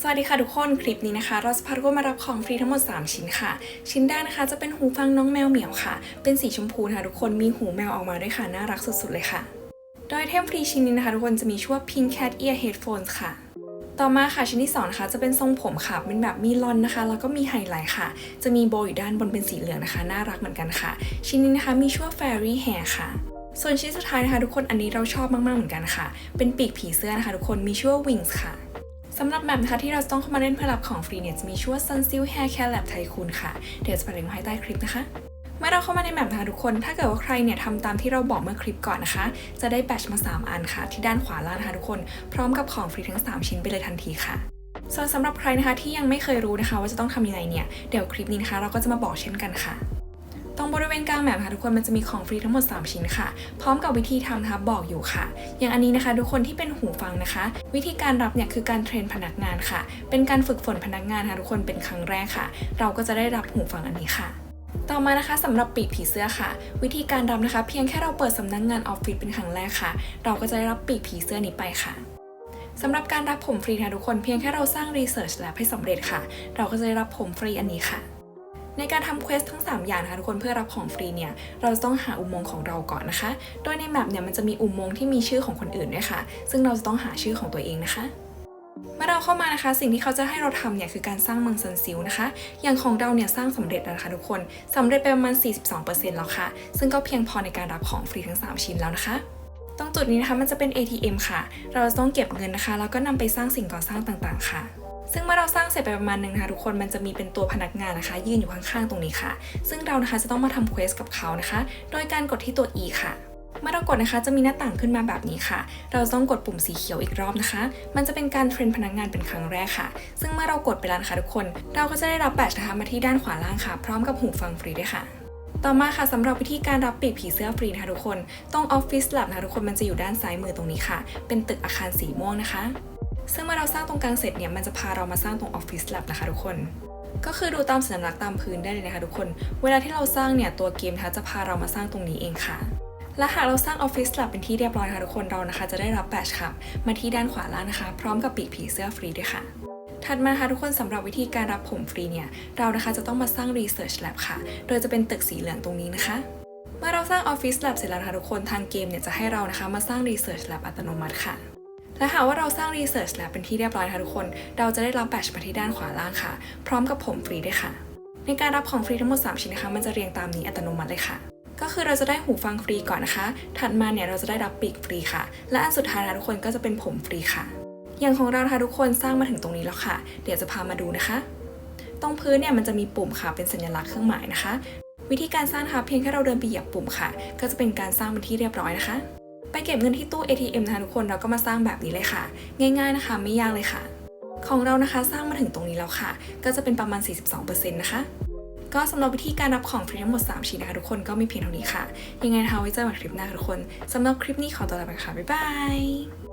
สวัสดีค่ะทุกคนคลิปนี้นะคะ เราจะพาทุกคนมารับของฟรีทั้งหมด 3 ชิ้นค่ะ ชิ้นแรกนะคะ จะเป็นหูฟังน้องแมวเหมียวค่ะ เป็นสีชมพูนะคะทุกคนมีหูแมวออกมาด้วยค่ะ น่ารักสุดๆเลยค่ะ โดยเทมฟรีชิ้นนี้นะคะ ทุกคนจะมีชื่อว่า Pink Cat Ear Headphones ค่ะ ต่อมาค่ะชิ้นที่2นะคะจะเป็นทรงผมค่ะเป็นแบบมีลอนนะคะ แล้วก็มีไฮไลท์ค่ะ จะมีโบว์อยู่ด้านบนเป็นสีเหลืองนะคะ น่ารักเหมือนกันค่ะ ชิ้นนี้นะคะมีชื่อว่า Fairy Hair ค่ะ ส่วนชิ้นสุดท้ายนะคะทุกคนอันนี้เราชอบมาก ๆ เหมือนกันค่ะ เป็นปีกผีเสื้อนะคะทุกคนมีชื่อว่า Wings ค่ะสำหรับแมปนะคะที่เราต้องเข้ามาเล่นเพื่อรับของฟรีเนี่ยจะมีชื่อว่า Sunsil Hair Care Lab ไทคุณค่ะ เดี๋ยวจะไปลิงก์ไว้ให้ใต้คลิปนะคะ เมื่อเราเข้ามาในแมปนะคะทุกคน ถ้าเกิดว่าใครเนี่ยทำตามที่เราบอกเมื่อคลิปก่อนนะคะ จะได้แบตชมา 3 อันค่ะ ที่ด้านขวาล่างนะคะทุกคน พร้อมกับของฟรีทั้ง 3 ชิ้นไปเลยทันทีค่ะส่วนสำหรับใครนะคะที่ยังไม่เคยรู้นะคะ ว่าจะต้องทำยังไงเนี่ย เดี๋ยวคลิปนี้นะคะเราก็จะมาบอกเช่นกันค่ะ รงบริเวณกลางแมปนะคะทุกคนมันจะมีของฟรีทั้งหมด 3 ชิ้นค่ะ พร้อมกับวิธีทำนะคะบอกอยู่ค่ะ อย่างอันนี้นะคะ ทุกคนที่เป็นหูฟังนะคะ วิธีการรับเนี่ยคือการเทรนพนักงานค่ะ เป็นการฝึกฝนพนักงานค่ะทุกคนเป็นครั้งแรกค่ะ เราก็จะได้รับหูฟังอันนี้ค่ะต่อมานะคะสำหรับปีกผีเสื้อค่ะ วิธีการรับนะคะ เพียงแค่เราเปิดสำนักงานออฟฟิศเป็นครั้งแรกค่ะ เราก็จะได้รับปีกผีเสื้อนี้ไปค่ะสำหรับการรับผมฟรีค่ะทุกคนเพียงแค่เราสร้าง Research Lab ให้สำเร็จค่ะ เราก็จะได้รับผมฟรีอันนี้ค่ะ ในการทำเควสทั้ง 3 อย่างนะคะทุกคนเพื่อรับของฟรีเนี่ยเราจะต้องหาอุโมงค์ของเราก่อนนะคะ โดยในแมปเนี่ยมันจะมีอุโมงค์ที่มีชื่อของคนอื่นด้วยค่ะ ซึ่งเราจะต้องหาชื่อของตัวเองนะคะเมื่อเราเข้ามานะคะ สิ่งที่เขาจะให้เราทำเนี่ยคือการสร้างเมืองซันซิลนะคะ อย่างของเราเนี่ยสร้างสำเร็จแล้วนะคะทุกคนสำเร็จไปประมาณ 42%แล้วค่ะ ซึ่งก็เพียงพอในการรับของฟรีทั้ง 3 ชิ้นแล้วนะคะ ตรงจุดนี้นะคะมันจะเป็น ATM ค่ะ เราจะต้องเก็บเงินนะคะ แล้วก็นำไปสร้างสิ่งก่อสร้างต่างๆ ค่ะ ซึ่งเมื่อเราสร้างเสร็จไปประมาณหนึ่งนะคะทุกคนมันจะมีเป็นตัวพนักงานนะคะ ยืนอยู่ข้างๆตรงนี้ค่ะ ซึ่งเรานะคะจะต้องมาทำเควสกับเขานะคะ โดยการกดที่ตัว E ค่ะเมื่อเรากดนะคะจะมีหน้าต่างขึ้นมาแบบนี้ค่ะ เราต้องกดปุ่มสีเขียวอีกรอบนะคะ มันจะเป็นการเทรนพนักงานเป็นครั้งแรกค่ะ ซึ่งเมื่อเรากดไปแล้วนะคะทุกคน เราก็จะได้รับแบตนะคะมาที่ด้านขวาล่างค่ะ พร้อมกับหูฟังฟรีด้วยค่ะ ต่อมาค่ะสำหรับวิธีการรับปีกผีเสื้อฟรีนะคะทุกคน ตรง Office Lab นะคะทุกคนมันจะอยู่ด้านซ้ายมือตรงนี้ค่ะ เป็นตึกอาคารสีม่วงนะคะ ซึ่งเมื่อเราสร้างตรงกลางเสร็จเนี่ยมันจะพาเรามาสร้างตรง Office Lab นะคะทุกคนก็คือดูตามสัญลักษณ์ตามพื้นได้เลยนะคะทุกคน เวลาที่เราสร้างเนี่ยตัวเกมนะคะจะพาเรามาสร้างตรงนี้เองค่ะ และหากเราสร้าง Office Lab เป็นที่เรียบร้อยนะคะทุกคนเรานะคะ จะได้รับแบตค่ะ มาที่ด้านขวาล่างนะคะ พร้อมกับปีกผีเสื้อฟรีด้วยค่ะ ถัดมานะคะทุกคนสำหรับวิธีการรับผมฟรีเนี่ย เรานะคะจะต้องมาสร้าง Research Lab ค่ะ โดยจะเป็นตึกสีเหลืองตรงนี้นะคะ เมื่อเราสร้าง Office Lab เสร็จแล้วนะคะทุกคนทางเกมเนี่ยจะให้เรานะคะมาสร้าง Research Lab อัตโนมัติค่ะ และหากว่าเราสร้าง Research Lab เป็นที่เรียบร้อยนะคะทุกคน เราจะได้รับแบตมาที่ด้านขวาล่างค่ะ พร้อมกับผมฟรีด้วยค่ะ ในการรับของฟรีทั้งหมด 3 ชิ้นนะคะ มันจะเรียงตามนี้อัตโนมัติเลยค่ะ ก็คือเราจะได้หูฟังฟรีก่อนนะคะ ถัดมาเนี่ยเราจะได้รับปีกฟรีค่ะ และอันสุดท้ายนะทุกคนก็จะเป็นผมฟรีค่ะ อย่างของเรานะคะทุกคนสร้างมาถึงตรงนี้แล้วค่ะ เดี๋ยวจะพามาดูนะคะ ตรงพื้นเนี่ยมันจะมีปุ่มค่ะเป็นสัญลักษณ์เครื่องหมายนะคะ วิธีการสร้างนะคะเพียงแค่เราเดินไปเหยียบปุ่มค่ะ ก็จะเป็นการสร้างเป็นที่เรียบร้อยนะคะ ไปเก็บเงินที่ตู้ ATM นะคะทุกคนเราก็มาสร้างแบบนี้เลยค่ะ ง่ายๆนะคะ ไม่ยากเลยค่ะ ของเรานะคะสร้างมาถึงตรงนี้แล้วค่ะ ก็จะเป็นประมาณ 42%นะคะก็สำหรับวิธีการรับของฟรีทั้งหมด 3 ชิ้นนะคะทุกคนก็มีเพียงเท่านี้ค่ะ ยังไงนะคะไว้เจอกันคลิปหน้าทุกคนสำหรับคลิปนี้ขอตัวลาไปค่ะ บ๊ายบาย